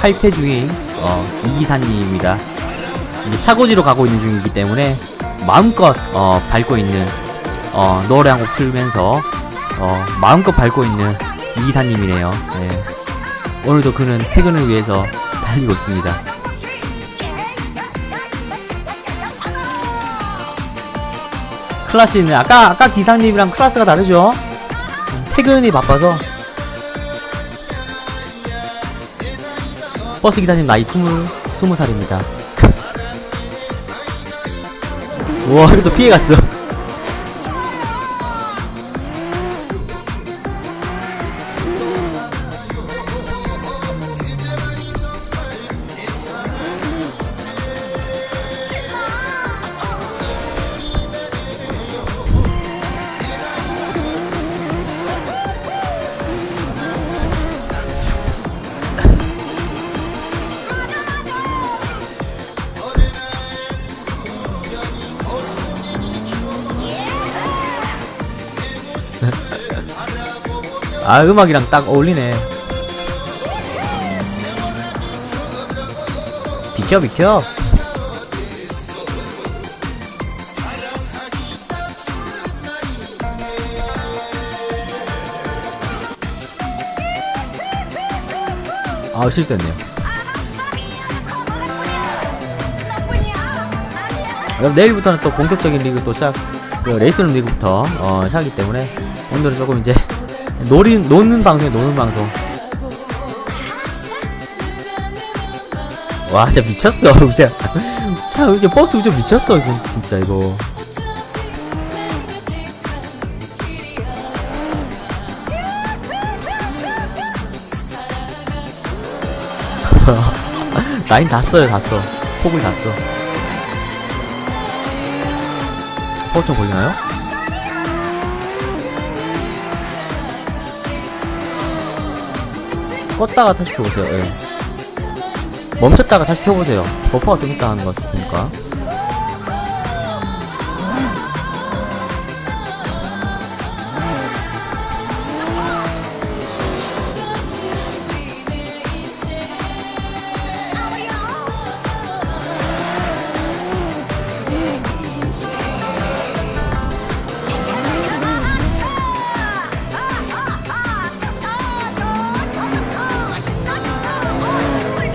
칼퇴 중인 어, 이기사님입니다. 차고지로 가고 있는 중이기 때문에 마음껏 어, 밟고 있는 어, 노래 한 곡 틀면서 어, 마음껏 밟고 있는 이기사님이네요. 네. 오늘도 그는 퇴근을 위해서 달리고 있습니다. 클래스는 아까 아까 기사님이랑 클래스가 다르죠? 퇴근이 바빠서 버스 기사님 나이 스물 스무 살입니다. 우와 이것도 피해갔어. 아 음악이랑 딱 어울리네. 비켜 비켜. 아 실수했네요. 그럼 내일부터는 또 본격적인 리그 또 시작, 그 레이스룸 리그부터 어, 시작하기 때문에 오늘은 조금 이제 노리, 노는 방송에 노는 방송. 와, 진짜 미쳤어, 진짜. 참, 이제 버스 진짜 미쳤어, 이거, 진짜, 이거. 라인 다 써요, 다 써. 폭을 다 써. 폭좀 보이나요? 껐다가 다시 켜보세요. 예. 멈췄다가 다시 켜보세요. 버퍼가 좀 있다 하는 것 같으니까.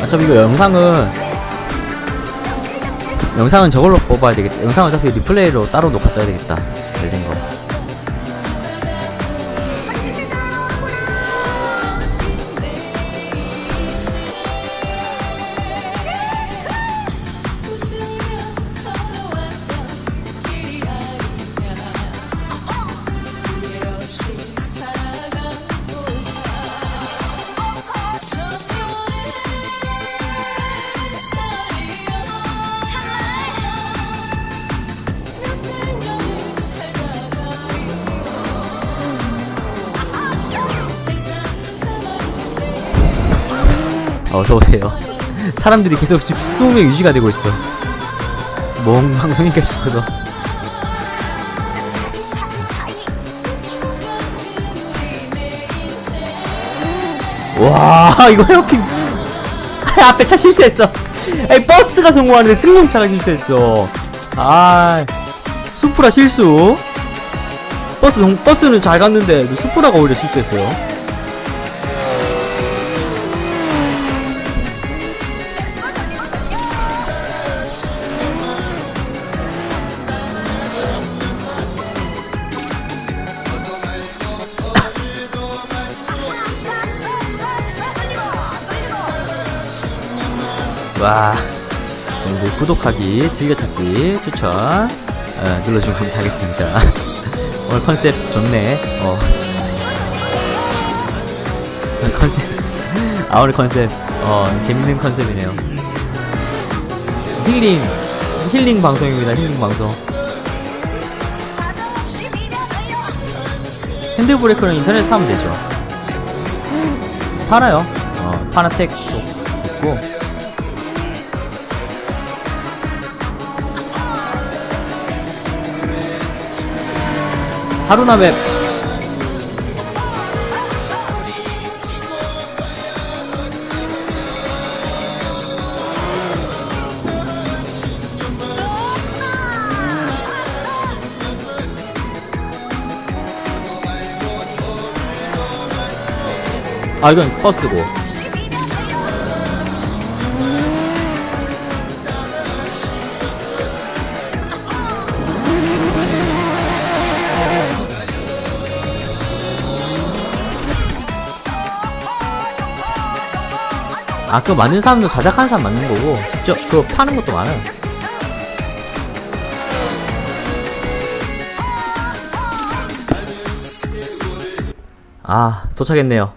어차피 이거 영상은 영상은 저걸로 뽑아야 되겠다. 영상 어차피 리플레이로 따로 녹화 떠야 되겠다. 잘 된 거. 어서 오세요. 사람들이 계속 지금 20명 유지가 되고 있어. 뭔 방송인가 싶어서. 와 이거 헤어핀 아, 앞에 차 실수했어 에이 버스가 성공하는데 승용차가 실수했어 아 수프라 실수 버스 성, 버스는 잘 갔는데 수프라가 오히려 실수했어요 와. 오늘 구독하기 즐겨찾기 추천 어, 눌러주면 감사하겠습니다. 오늘 컨셉 좋네. 어. 컨셉 아 오늘 컨셉 어 재밌는 컨셉이네요. 힐링 힐링 방송입니다 힐링 방송. 핸드브레이크는 인터넷 사면 되죠. 팔아요. 어 파나텍도 있고 하루나 웹 아, 이건 퍼스고. 아 그거 만든 사람도 자작하는 사람 만든 거고. 직접 그거 파는 것도 많아요. 아 도착했네요